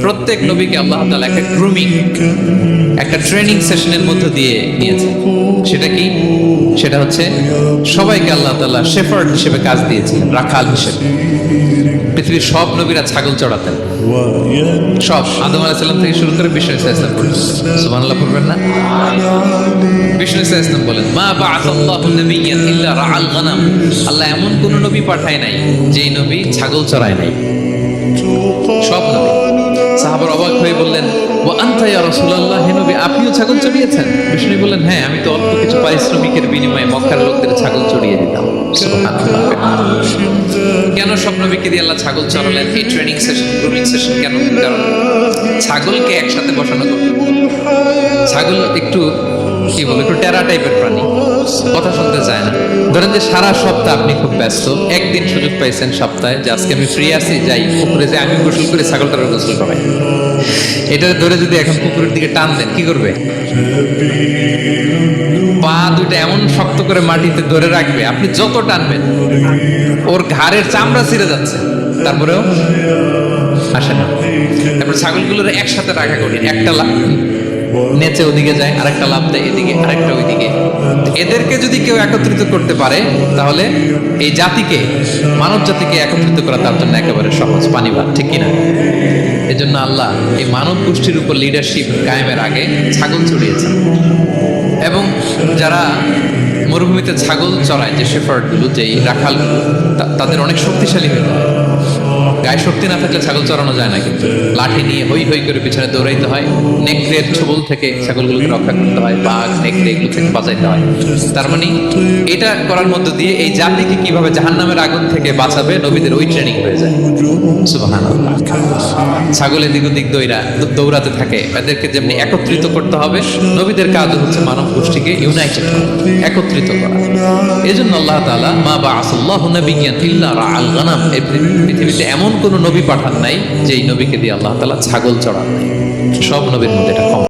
প্রত্যেক নবীকে আল্লাহ তাআলা একটা গ্রুমিং একটা ট্রেনিং সেশনের মধ্য দিয়ে নিয়েছে। সেটা কি? সেটা হচ্ছে সবাইকে আল্লাহ তাআলা শেফার্ড হিসেবে কাজ দিয়েছিলেন রাখাল হিসেবে। পৃথিবীর সব নবীরা ছাগল চড়াতেন। সব। আদম আলাইসাল্লাম থেকে শুরু করে বিষ্ণু ইসলাম সুবহানাল্লাহ পড়বেন না? বিষ্ণু ইসলাম বলেন, মা বাআসাল্লাহু নাবিয়্যান ইল্লা রাআল গানাম। আল্লাহ এমন কোন নবী পাঠায় নাই যেই নবী ছাগল চড়ায় নাই। সব নবী। ও আন্তা ইয়া রাসূলুল্লাহ আপনিও ছাগল চড়িয়েছেন? বিষ্ণু বললেন হ্যাঁ আমি তো অল্প কিছু পারিশ্রমিকের বিনিময়ে মক্কার লোকদের ছাগল চড়িয়ে দিতাম। কেন সব নবীকে দিয়ে আল্লাহ ছাগল চড়ালেন? এই ট্রেনিং সেশন গ্রুমিং সেশন কেন? কারণ ছাগলকে একসাথে বসানো ছাগল একটু, কি বলে একটু টেরা টাইপের প্রাণী। কথা শুনতে চায় না। ধরেন যে সারা সপ্তাহ আপনি খুব ব্যস্ত, একদিন সুযোগ পাইছেন সপ্তাহে, যে আজকে আমি ফ্রি আছি, যাই, পুকুরে যে আমি গোসল করে ছাগলটার গোসল করাই। এটা ধরে যদি এখন পুকুরের দিকে টান দেন, কি করবে? পা দুটো এমন শক্ত করে মাটিতে ধরে রাখবে, আপনি যত টানবেন, ওর ঘাড়ের চামড়া ছিঁড়ে যাচ্ছে। তারপরেও আসে না। তারপর ছাগলগুলোর একসাথে রাখা কঠিন, একটা নেচে ওদিকে যায়, আরেকটা লাভ দেয় এদিকে, আরেকটা ওইদিকে। এদেরকে যদি কেউ একত্রিত করতে পারে, তাহলে এই জাতিকে, মানব জাতিকে একত্রিত করা তার জন্য একেবারে সহজ পানি ভাত ঠিক কিনা? এজন্য আল্লাহ এই মানব গোষ্ঠীর উপর লিডারশিপ কায়েমের আগে ছাগল চড়িয়েছেন। এবং যারা মরুভূমিতে ছাগল চড়ায় যে শেফার্ডগুলো যেই রাখালগুলো, তা- তাদের অনেক শক্তিশালী হয় গায়ে শক্তি না থাকলে ছাগল চড়ানো যায় না কিন্তু। লাঠি নিয়ে হই হই করে পিছনে দৌড়াইতে হয়। নেকড়ের ছবল থেকে ছাগলগুলোকে রক্ষা করতে হয়। বাঘ, নেকড়ে এগুলো থেকে বাঁচাইতে হয়। তার মানে এটা করার মধ্য দিয়ে এই জাতিকে কীভাবে জাহান্নামের আগুন থেকে বাঁচাবে, নবীদের ওই ট্রেনিং হয়ে যায়। সুবহানাল্লাহ। ছাগল এদিক ওদিক দৌড়া দৌড়াতে থাকে। এদেরকে যেমনি একত্রিত করতে হবে, নবীদের কাজ হচ্ছে মানব গোষ্ঠীকে ইউনাইটেড একত্রিত করা। এই জন্য আল্লাহ তালা মা বা আসল্লাহ নবিজ্ঞান ইল্লা রাআল গানাম এই পৃথিবীতে এমন কোন নবী পাঠান নাই যে এই নবীকে দিয়ে আল্লাহ তালা ছাগল চড়ান নাই। সব নবীর মধ্যে এটা কম